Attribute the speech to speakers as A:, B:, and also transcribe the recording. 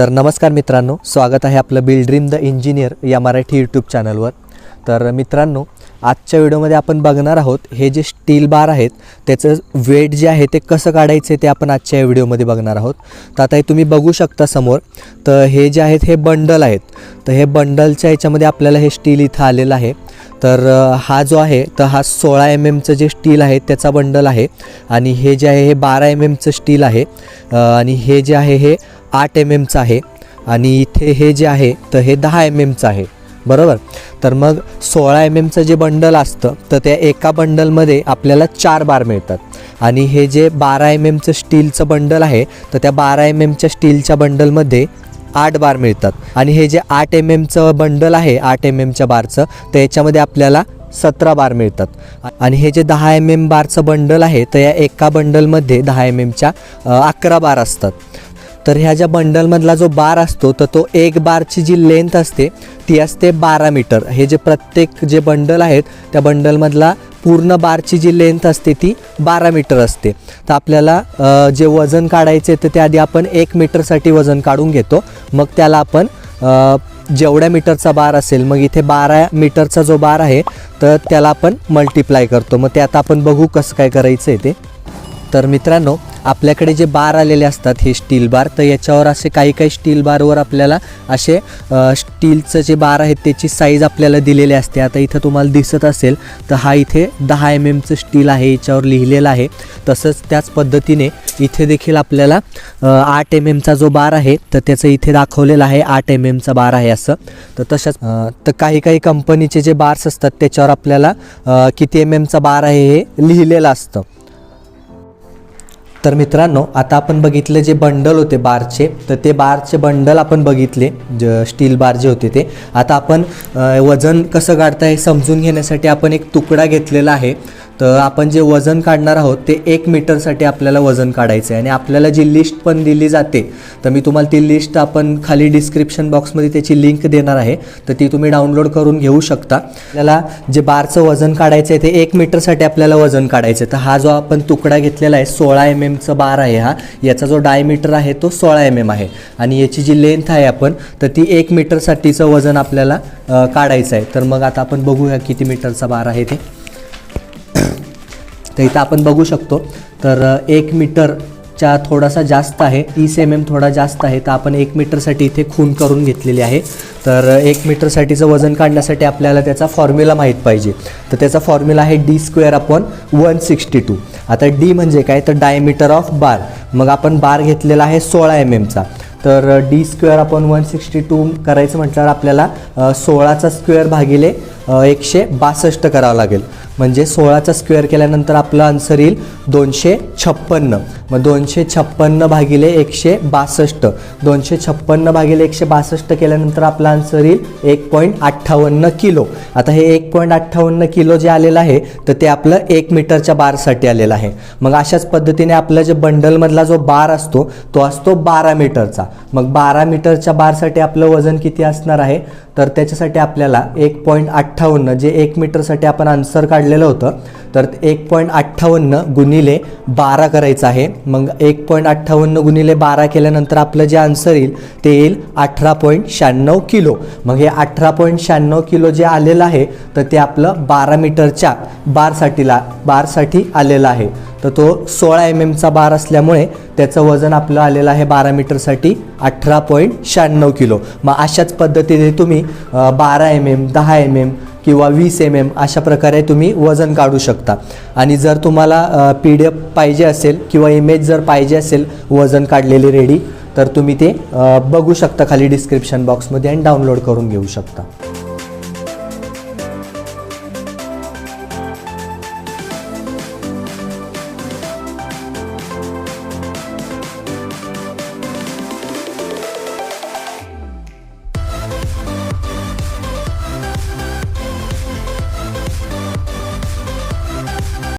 A: तर नमस्कार मित्रांनो स्वागत आहे आपलं बिल ड्रीम द इंजिनियर या मराठी यूट्यूब चॅनलवर तर मित्रांनो आजच्या व्हिडिओमध्ये आपण बघणार आहोत हे जे स्टील बार आहेत त्याचं वेट जे आहे ते कसं काढायचं ते आपण आजच्या या व्हिडिओमध्ये बघणार आहोत. तर आता हे तुम्ही बघू शकता समोर तर हे जे आहेत हे बंडल आहेत. तर हे बंडलच्या याच्यामध्ये आपल्याला हे स्टील इथं आलेलं आहे. तर हा जो आहे तर हा सोळा एम एमचं जे स्टील आहे त्याचा बंडल आहे. आणि हे जे आहे हे बारा एम एमचं स्टील आहे. आणि हे जे आहे हे आठ एम एमचं आहे. आणि इथे हे जे आहे तर हे दहा एम एमचं आहे. बरोबर? तर मग सोळा एम एमचं जे बंडल असतं तर त्या एका बंडलमध्ये आपल्याला चार बार मिळतात. आणि हे जे बारा एम एमचं स्टीलचं बंडल आहे तर त्या बारा एम एमच्या स्टीलच्या बंडलमध्ये आठ बार मिळतात. आणि हे जे आठ एम एमचं बंडल आहे आठ एम एमच्या बारचं तर याच्यामध्ये आपल्याला सतरा बार मिळतात. आणि हे जे दहा एम एम बारचं बंडल आहे तर या एका बंडलमध्ये दहा एम एमच्या अकरा बार असतात. तर ह्या ज्या बंडलमधला जो बार असतो तर तो एक बारची जी लेंथ असते ती असते बारा मीटर. हे जे प्रत्येक जे बंडल आहेत त्या बंडलमधला पूर्ण बारची जी लेंथ असते ती बारा मीटर असते. तर आपल्याला जे वजन काढायचे तर त्याआधी आधी आपण एक मीटरसाठी वजन काढून घेतो. मग त्याला आपण जेवढ्या मीटरचा बार असेल मग इथे बारा मीटरचा जो बार आहे तर त्याला आपण मल्टिप्लाय करतो. मग ते आता आपण बघू कसं काय करायचं आहे ते. तर मित्रांनो आपल्याकडे जे बार आलेले असतात हे स्टील बार तर याच्यावर असे काही काही स्टील बारवर आपल्याला असे स्टीलचं जे बार आहेत त्याची साईज आपल्याला दिलेली असते. आता इथं तुम्हाला दिसत असेल तर हा इथे दहा एम एमचं स्टील आहे याच्यावर लिहिलेलं आहे. तसंच त्याच पद्धतीने इथे देखील आपल्याला आठ mm एम एमचा जो बार आहे तर त्याचं इथे दाखवलेलं आहे आठ mm एम एमचा बार आहे असं. तर तशाच तर काही काही कंपनीचे जे बार्स असतात त्याच्यावर आपल्याला किती mm एम एमचा बार आहे हे लिहिलेलं असतं. तर मित्रांनो आता आपण बघितले जे बंडल होते बारचे तर ते बारचे बंडल आपण बघितले ज स्टील बार जे होते ते. आता आपण वजन कसं काढता हे समजून घेण्यासाठी आपण एक तुकडा घेतलेला आहे. तर आपण जे वजन काढणार आहोत ते एक मीटरसाठी आपल्याला वजन काढायचं आहे आणि आपल्याला जी लिस्ट पण दिली जाते तर मी तुम्हाला ती लिस्ट आपण खाली डिस्क्रिप्शन बॉक्समध्ये त्याची लिंक देणार आहे. तर ती तुम्ही डाउनलोड करून घेऊ शकता. आपल्याला जे बारचं वजन काढायचं आहे ते एक मीटरसाठी आपल्याला वजन काढायचं आहे तर हा जो आपण तुकडा घेतलेला आहे सोळा एम एमचं बार आहे हा. याचा जो डायमीटर आहे तो सोळा एम एम आहे. आणि याची जी लेंथ आहे आपण तर ती एक मीटरसाठीचं वजन आपल्याला काढायचं आहे तर मग आता आपण बघूया किती मीटरचा बार आहे ते. तर इथं आपण बघू शकतो. तर एक मीटरच्या थोडासा जास्त आहे तीस एम एम थोडा जास्त आहे. तर आपण एक मीटरसाठी इथे खून करून घेतलेली आहे. तर एक मीटरसाठीचं वजन काढण्यासाठी आपल्याला त्याचा फॉर्म्युला माहीत पाहिजे. तर त्याचा फॉर्म्युला आहे D square upon one sixty two आता डी म्हणजे काय? तर डायमीटर ऑफ बार मग आपण बार घेतलेला आहे सोळा एम एमचा तर डी स्क्वेअर आपण वन सिक्स्टी टू करायचं म्हटल्यावर आपल्याला सोळाचा स्क्वेअर भागिले एकशे बासष्ट करावं लागेल. म्हणजे सोळाचा स्क्वेअर केल्यानंतर आपलं आन्सर येईल दोनशे छप्पन्न. मग दोनशे छप्पन्न भागिले एकशे बासष्ट. दोनशे छप्पन्न भागिले एकशे बासष्ट केल्यानंतर आपलं आन्सर येईल एक पॉईंट अठ्ठावन्न किलो. आता हे एक पॉईंट अठ्ठावन्न किलो जे आलेलं आहे तर ते आपलं एक मीटरच्या बारसाठी आलेलं आहे. मग अशाच पद्धतीने आपलं जे बंडलमधला जो बार असतो तो असतो बारा मीटरचा. मग बारा मीटरच्या बारसाठी आपलं वजन किती असणार आहे? तर त्याच्यासाठी आपल्याला एक पॉईंट अठ्ठावन्न जे एक मीटरसाठी आपण आन्सर काढलेलं होतं तर एक पॉईंट अठ्ठावन्न गुणिले बारा करायचं आहे. मग एक पॉईंट अठ्ठावन्न गुणिले बारा केल्यानंतर आपलं जे आन्सर येईल ते येईल अठरा पॉईंट शहाण्णव किलो. मग हे अठरा पॉईंट शहाण्णव किलो जे आलेलं आहे तर ते आपलं बारा मीटरच्या बारसाठीला बारसाठी आलेलं आहे. तर तो सोळा एम एमचा बार असल्यामुळे त्याचं वजन आपलं आलेलं आहे बारा मीटरसाठी अठरा पॉईंट शहाण्णव किलो. मग अशाच पद्धतीने तुम्ही बारा एम एम दहा एम एम किंवा वीस एम एम अशा प्रकारे तुम्ही वजन काढू शकता. आणि जर तुम्हाला पी डी एफ पाहिजे असेल किंवा इमेज जर पाहिजे असेल वजन काढलेली रेडी तर तुम्ही ते बघू शकता खाली डिस्क्रिप्शन बॉक्समध्ये आणि डाउनलोड करून घेऊ शकता.